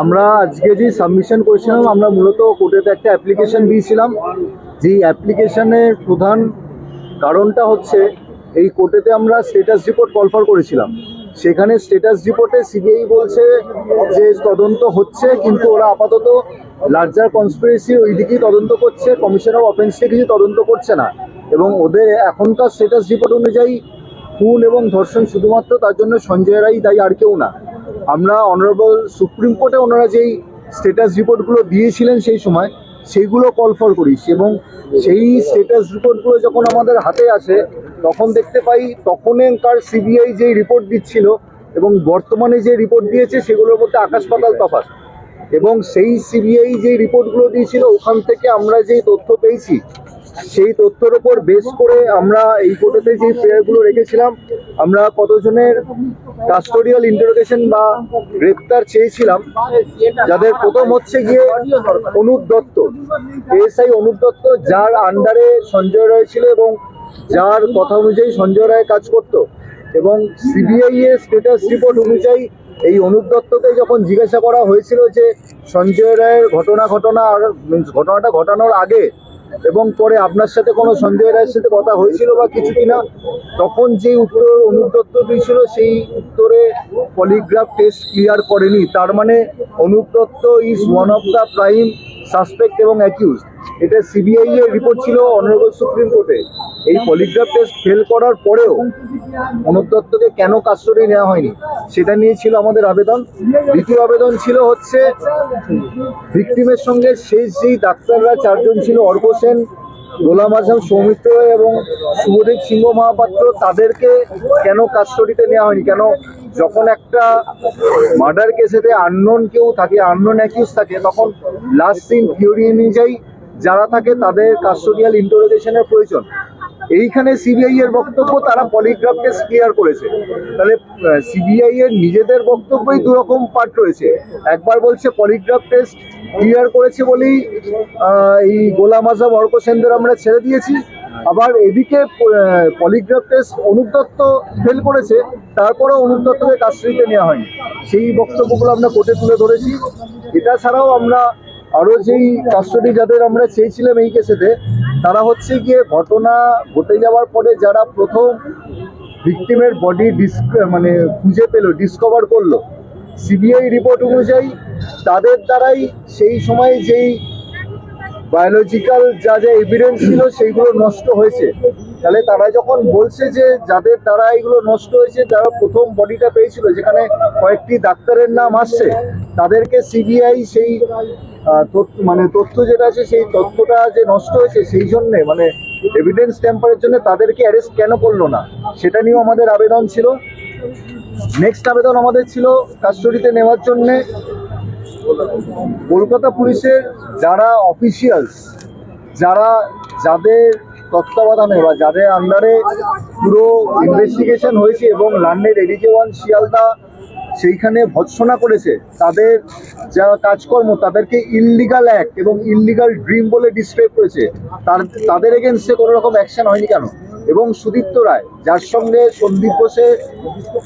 আমরা আজকে যে সাবমিশন করেছিলাম, আমরা মূলত কোর্টেতে একটা অ্যাপ্লিকেশন দিয়েছিলাম। যেই অ্যাপ্লিকেশনের প্রধান কারণটা হচ্ছে, এই কোর্টেতে আমরা স্টেটাস রিপোর্ট কলফার করেছিলাম। সেখানে স্টেটাস রিপোর্টে সিবিআই বলছে যে তদন্ত হচ্ছে, কিন্তু ওরা আপাতত লার্জার কনস্পিরেসি ওই দিকেই তদন্ত করছে কমিশন অফ অফেন্সকে কিছু তদন্ত করছে না। এবং ওদের এখনকার স্টেটাস রিপোর্ট অনুযায়ী খুন এবং ধর্ষণ শুধুমাত্র তার জন্য সঞ্জয় রায় দায়ী, আর কেউ না। আমরা অনারেবল সুপ্রিম কোর্টে ওনারা যেই স্টেটাস রিপোর্টগুলো দিয়েছিলেন সেই সময়, সেইগুলো কল কলফর করিস এবং সেই স্টেটাস রিপোর্টগুলো যখন আমাদের হাতে আসে, তখন দেখতে পাই তখনকার সিবিআই যেই রিপোর্ট দিচ্ছিল এবং বর্তমানে যে রিপোর্ট দিয়েছে সেগুলোর মধ্যে আকাশ পাতাল তফাৎ। এবং সেই সিবিআই যে রিপোর্টগুলো দিয়েছিল, ওখান থেকে আমরা যেই তথ্য পেয়েছি, সেই তথ্যের উপর বেস করে আমরা এই কোর্টেতে যে প্রেয়ারগুলো রেখেছিলাম আমরা কতজনের কাস্টোডিয়াল ইন্টারোগেশন বা গ্রেপ্তার চেয়েছিলাম, যাদের প্রথম হচ্ছে গিয়ে অনুপ দত্ত। এএসআই অনুপ দত্ত, যার আন্ডারে সঞ্জয় রায় ছিল এবং যার কথা অনুযায়ী সঞ্জয় রায় কাজ করত। এবং সিবিআই এর স্টেটাস রিপোর্ট অনুযায়ী এই অনুপ দত্তকে যখন জিজ্ঞাসা করা হয়েছিল যে সঞ্জয় রায়ের ঘটনা ঘটনা ঘটনাটা ঘটানোর আগে এবং পরে আপনার সাথে কোনো সঞ্জয় রায়ের সাথে কথা হয়েছিল বা কিছু কিনা, তখন যে উত্তর অনুপদত্ত দিয়েছিল সেই উত্তরে পলিগ্রাফ টেস্ট ক্লিয়ার করেনি। তার মানে অনুপদত্ত is one of the prime suspect এবং অ্যাকিউজ এটা সিবিআই এর রিপোর্ট ছিল অনারেবল সুপ্রিম কোর্টে এই পলিগ্রাফ টেস্ট ফেল করার পরেও অনুপ দত্তকে কেন কাস্টডি নেওয়া হয়নি? সেটা নিয়ে ছিল আমাদের আবেদন। দ্বিতীয় আবেদন ছিল হচ্ছে ভিকটিমের সঙ্গে শেষ যেই ডাক্তাররা চারজন ছিল, অর্ক সেন, গোলাম আজম সৌমিত্র এবং শুভদীপ সিংহ মহাপাত্র, তাদেরকে কেন কাস্টডিতে নেওয়া হয়নি? কেন যখন একটা মার্ডার কেসেতে আননোন কেউ থাকে আননোন অ্যাকিউজ থাকে, তখন লাস্ট সিন থিওরি অনুযায়ী যারা থাকে তাদের কাস্টোডিয়াল ইন্টারোগেশনের প্রয়োজন। এইখানে সিবিআই এর বক্তব্য, তারা পলিগ্রাফ টেস্ট ক্লিয়ার করেছে। তাহলে সিবিআই এর নিজেদের বক্তব্যই দু রকম পার্ট রয়েছে। একবার বলছে, পলিগ্রাফ টেস্ট ক্লিয়ার করেছে বলেই এই গোলাম আজম অর্ক সেনদের আমরা ছেড়ে দিয়েছি। আবার এদিকে polygraph test Anup Dutta fail করেছে, তারপরেও অনুপ দত্তকে কাস্টডিতে নেওয়া হয়নি। সেই বক্তব্যগুলো আমরা কোর্টে তুলে ধরেছি। এটা ছাড়াও আমরা আরও যেই কাস্টডি যাদের আমরা চেয়েছিলাম এই কেসেতে, তারা হচ্ছে গিয়ে ঘটনা ঘটে যাওয়ার পরে যারা প্রথম ভিকটিমের বডি ডিস্ক মানে খুঁজে পেল ডিসকভার করল সিবিআই রিপোর্ট অনুযায়ী তাদের দ্বারাই সেই সময় যেই বায়োলজিক্যাল যা যা এভিডেন্স ছিল, সেইগুলো নষ্ট হয়েছে। তাহলে তারা যখন বলছে যে যাদের দ্বারা এগুলো নষ্ট হয়েছে যারা প্রথম বডিটা পেয়েছিল, যেখানে কয়েকটি ডাক্তারের নাম আসছে, তাদেরকে সিবিআই সেই মানে তথ্য যেটা আছে, সেই তথ্যটা যে নষ্ট হয়েছে, সেই জন্যে মানে এভিডেন্স ট্যাম্পারের জন্য তাদেরকে অ্যারেস্ট কেন করল না, সেটা নিয়েও আমাদের আবেদন ছিল। নেক্সট আবেদন আমাদের ছিল কাস্টডিতে নেওয়ার জন্যে কলকাতা পুলিশের যারা অফিসিয়ালস যারা যাদের তত্ত্বাবধানে বা যাদের আন্ডারে পুরো ইনভেস্টিগেশন হয়েছে এবং লান্ডের এডিকে ওয়ান শিয়ালদা সেইখানে ভৎসনা করেছে, তাদের যা কাজকর্ম, তাদেরকে ইললিগাল অ্যাক্ট এবং ইললিগাল ড্রিম বলে ডিসক্রাইব করেছে, তার, তাদের এগেনস্টে কোনো রকম অ্যাকশন হয়নি কেন? এবং সুদীপ্ত রায়, যার সঙ্গে সন্দীপ ঘোষের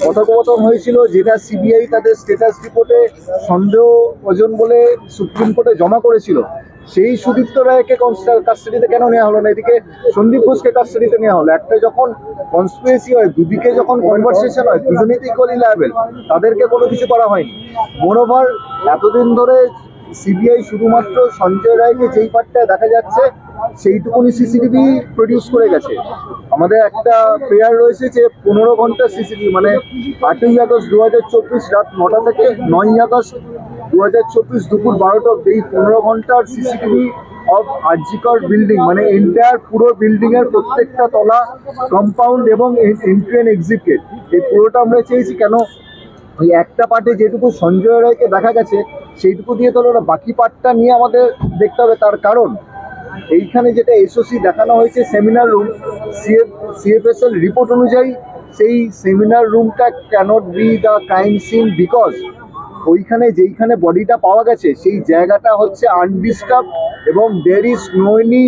কথোপকথন হয়েছিল যেটা সিবিআই তাদের স্টেটাস রিপোর্টে সন্দেহ ওজন বলে সুপ্রিম কোর্টে জমা করেছিল। সেই সুদীপ্ত রায়কে কাস্টাডিতে কেন নেওয়া হলো না? এদিকে সন্দীপ ঘোষকে কাস্টাডিতে নেওয়া হলো। একটা যখন কনস্পিরেসি হয়, দুদিকে যখন কনভারসেশন হয়, দুজনেই ইকুয়ালি লায়াবেল তাদেরকে কোনো কিছু করা হয়নি। মোরওভার এতদিন ধরে সিবিআই শুধুমাত্র সঞ্জয় রায়কে যেই পার্টটা দেখা যাচ্ছে, সেইটুকুনি সিসিটিভি প্রডিউস করে গেছে। আমাদের একটা প্রেয়ার রয়েছে যে পনেরো ঘণ্টা সিসিটিভি মানে আটই আগস্ট দু হাজার চব্বিশ রাত নটা থেকে নয়ই আগস্ট দু হাজার চব্বিশ দুপুর বারোটা অব্দি এই পনেরো ঘণ্টার সিসিটিভি অফ আর্জিকর বিল্ডিং মানে এন্টায়ার পুরো বিল্ডিং এর প্রত্যেকটা তলা কম্পাউন্ড এবং এন্ট্রি এক্সিট এই পুরোটা আমরা চেয়েছি কেন ওই একটা পার্টে যেটুকু সঞ্জয় রায়কে দেখা গেছে, সেইটুকু দিয়ে তো ওরা বাকি পার্টটা নিয়ে আমাদের দেখতে হবে। তার কারণ, এইখানে যেটা এসওসি দেখানো হয়েছে seminar room CF CFSL report অনুযায়ী সেই সেমিনার রুমটা can't be the crime scene because ওইখানে যেইখানে বডিটা পাওয়া গেছে, সেই জায়গাটা হচ্ছে আনডিস্টার্ব এবং there is no any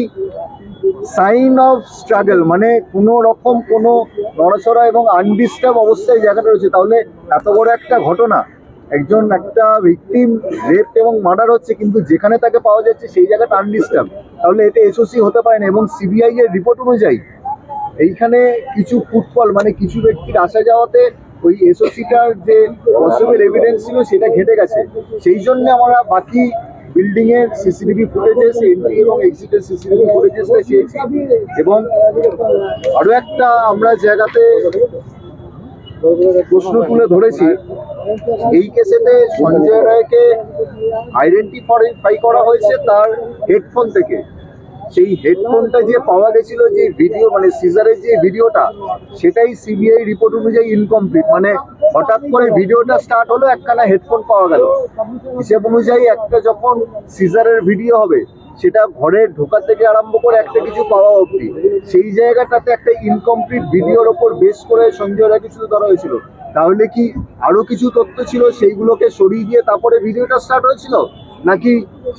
sign of struggle মানে কোনো রকম কোনো নড়াচড়া এবং আনডিস্টার্ব অবস্থায় জায়গাটা রয়েছে। তাহলে এত বড় একটা ঘটনা, একজন একটা ভিকটিম রেপ এবং মার্ডার হচ্ছে, কিন্তু যেখানে তাকে পাওয়া যাচ্ছে সেই জায়গাটা আনডিস্টার্ব তাহলে এটা এসওসি হতে পারে না এবং সিবিআই এর রিপোর্ট অনুযায়ী এইখানে কিছু ফুটফল মানে কিছু ব্যক্তির আসা যাওয়াতে ওই এসওসিটার যে পসিবল এভিডেন্স ছিল সেটা ঘেটে গেছে। সেই জন্য আমরা বাকি বিল্ডিং এর সিসিটিভি ফুটেজেস এন্ট্রি এবং এক্সিটের সিসিটিভি ফুটেজেসটা চেয়েছি এবং আরও একটা আমরা জায়গাতে প্রশ্ন তুলে ধরেছি, এই কেসেতে সঞ্জয় রায়কে আইডেন্টিফাই করা হয়েছে তার হেডফোন থেকে। সেই হেডফোনটা যে পাওয়া গেছিল যে ভিডিও মানে সিজারের যে ভিডিওটা সেটাই সিবিআই রিপোর্ট অনুযায়ী ইনকমপ্লিট মানে হঠাৎ করে ভিডিওটা স্টার্ট হলো, একখানা হেডফোন পাওয়া গেল। হিসেব অনুযায়ী একটা যখন সিজারের ভিডিও হবে, সেটা ঘরে ঢোকা থেকে আরম্ভ করে একটা কিছু পাওয়া অবধি। সেই জায়গাটাতে একটা ইনকমপ্লিট ভিডিওর ওপর বেস করে সঞ্জয় রায়কে শুধু ধরা হয়েছিল। তাহলে কি আরও কিছু তথ্য ছিল সেইগুলোকে সরিয়ে দিয়ে তারপরে ভিডিওটা স্টার্ট হয়েছিল? নাকি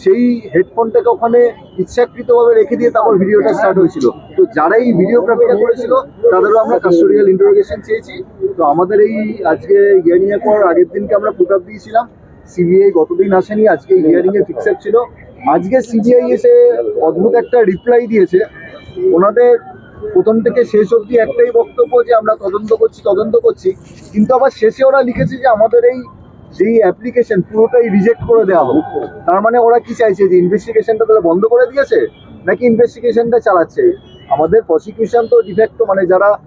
সেই হেডফোনটাকে ওখানে ইচ্ছাকৃতভাবে রেখে দিয়ে তারপর ভিডিওটা স্টার্ট হয়েছিল? তো যারা এই ভিডিওগ্রাফিটা করেছিল, তাদেরও আমরা কাস্টোডিয়াল ইন্টারোগেশন চেয়েছি। তো আমাদের এই আজকে হিয়ারিং এর পর আগের দিনকে আমরা পুট আপ দিয়েছিলাম। সিবিআই গতদিন আসেনি, আজকে হিয়ারিং এ ফিক্সড ছিল। আজকে সিবিআই এসে অদ্ভুত একটা রিপ্লাই দিয়েছে। ওনাদের প্রথম থেকে শেষ অবধি একটাই বক্তব্য যে, আমরা তদন্ত করছি তদন্ত করছি। কিন্তু আবার শেষে ওরা লিখেছে যে, আমাদের এই যেই অ্যাপ্লিকেশন পুরোটাই রিজেক্ট করে দেওয়া হোক তার মানে ওরা কি চাইছে যে ইনভেস্টিগেশনটা তাহলে বন্ধ করে দিয়েছে, নাকি ইনভেস্টিগেশনটা চালাচ্ছে? আমাদের প্রসিকিউশন তো ডিফেক্ট মানে যারা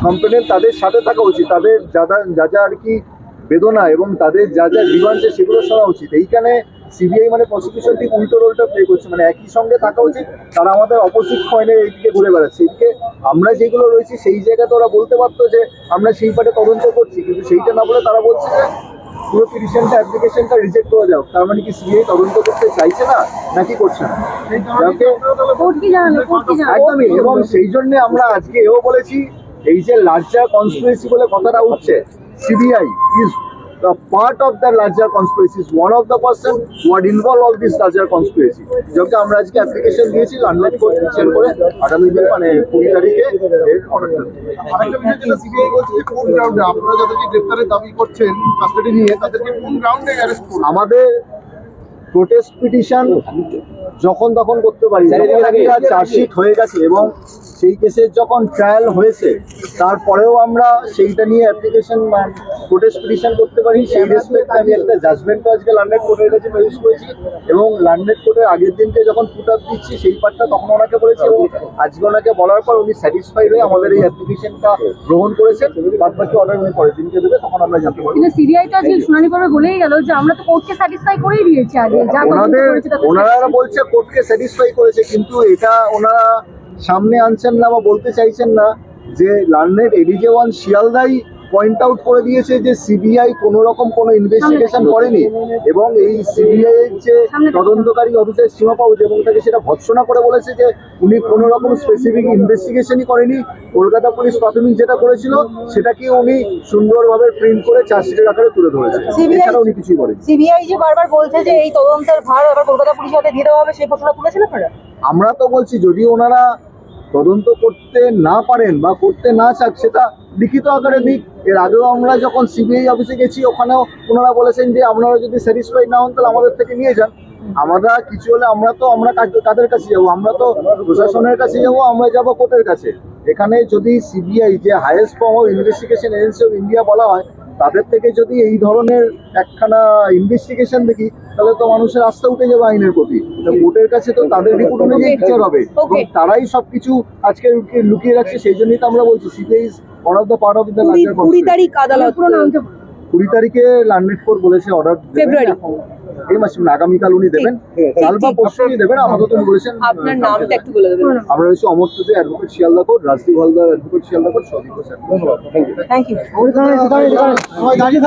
কমপ্লেন তাদের সাথে থাকা উচিত, তাদের যা যা- যা আর কি বেদনা এবং তাদের যা যা গ্রিভান্সে সেগুলো শোনা উচিত। এইখানে সিবিআই মানে প্রসিকিউশন ঠিক উল্টো রোলটা প্লে করছে মানে একই সঙ্গে থাকা উচিত, তারা আমাদের অপোজিট পয়েন্টে এইদিকে ঘুরে বেড়াচ্ছে। এদিকে আমরা যেগুলো রয়েছি সেই জায়গাতে ওরা বলতে পারতো যে আমরা সেই পাটে তদন্ত করছি, কিন্তু সেইটা না বলে তারা বলছে যে পুরো পিটিশনটা অ্যাপ্লিকেশনটা রিজেক্ট করে যাও তার মানে কি সিবিআই তদন্ত করতে চাইছে না নাকি করছে না? একদমই এবং সেই জন্য আমরা আজকে এও বলেছি এই যে লার্জার কনস্পিরেসি বলে কথাটা উঠছে CBI is the part of the larger conspiracy is one of the person who are involved all this larger conspiracy. যাকে আমরা আজকে অ্যাপ্লিকেশন দিয়েছি লার্নেট করে বিচার করে আগামী দিন মানে কুড়ি তারিখে যেটা আপনারা যাদেরকে গ্রেফতারের দাবি করছেন কাস্টাডি নিয়ে তাদেরকে কোন গ্রাউন্ডে অ্যারেস্ট আমাদের প্রোটেস্ট পিটিশন যখন তখন করতে পারি। চার্জশিট হয়ে গেছে এবং সেই কেসের যখন ট্রায়াল হয়েছে তারপরেও আমরা সেইটা নিয়ে অ্যাপ্লিকেশন প্রোটেস্ট পিটিশন করতে পারি। সেই রেসপেক্টে আমি একটা জাজমেন্টও আজকে লন্ডন কোর্টের কাছে পেশ করেছি এবং লন্ডন কোর্টের আগের দিনকে যখন ফুট আপ দিচ্ছি সেই পার্টটা তখন ওনাকে বলেছি এবং আজকে ওনাকে বলার পর উনি স্যাটিসফাইড হয়ে আমাদের এই অ্যাপ্লিকেশনটা গ্রহণ করেছেন। বাদ বাকি অর্ডার উনি পরের দিনকে দেবে তখন আমরা জানতে পারি কিন্তু সিবিআই তো আজকে শুনানি পর্বে বলেই গেল যে আমরা তো কোর্টকে স্যাটিসফাই করেই দিয়েছি আগে যা ওনাদের ওনারা বলছে কোর্টকে স্যাটিসফাই করেছে কিন্তু এটা ওনারা সামনে আনছেন না বা বলতে চাইছেন না যে লার্নেড এডিজে ওয়ান শিয়ালদাই পয়েন্ট আউট করে দিয়েছে যে সিবিআই কোনো রকম কোনো ইনভেস্টিগেশন করেনি। এবং এই সিবিআই এর যে তদন্তকারী অফিসার সীমা পাউচ এবং তাকে সেটা ভৎসনা করে বলেছে যে উনি কোনো রকম স্পেসিফিক ইনভেস্টিগেশনই করেনি। কলকাতা পুলিশ প্রাথমিক যেটা করেছিল সেটাকে উনি সুন্দরভাবে প্রিন্ট করে চার্জশিটের আকারে তুলে ধরেছে। এছাড়া উনি কিছুই করেনি। সিবিআই যে বারবার বলছে যে এই তদন্তের ভার আবার কলকাতা পুলিশের হাতে দিয়ে দেওয়া হবে সেই প্রশ্নটা তুলেছেন আপনারা? আমরা তো বলছি যদি ওনারা তদন্ত করতে না পারেন বা করতে না চাক, সেটা লিখিত আকারে দিক। এর আগেও আমরা যখন সিবিআই অফিসে গেছি, ওখানেও ওনারা বলেছেন যে, আপনারা যদি স্যাটিসফাইড না হন, তাহলে আমাদের থেকে নিয়ে যান। আমরা কিছু হলে আমরা তো, আমরা কাদের কাছে যাব? আমরা তো প্রশাসনের কাছে যাব, আমরা যাব কোর্টের কাছে। এখানে যদি সিবিআই যে highest form of investigation agency of India বলা হয় তাদের থেকে যদি এই ধরনের একখানা ইনভেস্টিগেশন দেখি তাহলে তো মানুষের আস্থা উঠে যাবে আইনের প্রতি। কোর্টের কাছে তো তাদের রিপোর্ট অনুযায়ী বিচার হবে। তারাই সবকিছু আজকে লুকিয়ে- রাখছে সেই জন্যই তো আমরা বলছি CBI is one of the part of the তারিখ আদালত। কুড়ি তারিখে লার্নেট কোর্ট বলেছে অর্ডার ফেব্রুয়ারি। এই মাসে মানে আগামীকাল উনি দেবেন কাল বা। পরশু উনি দেবেন আপাতত উনি বলেছেন আপনার নামটা একটু বলে দেবেন। আমরা রয়েছি অমর্ত্য যে advocate Sealdah court Rajdeep Haldar advocate Sealdah court Sadip Hossain. Thank you thank you.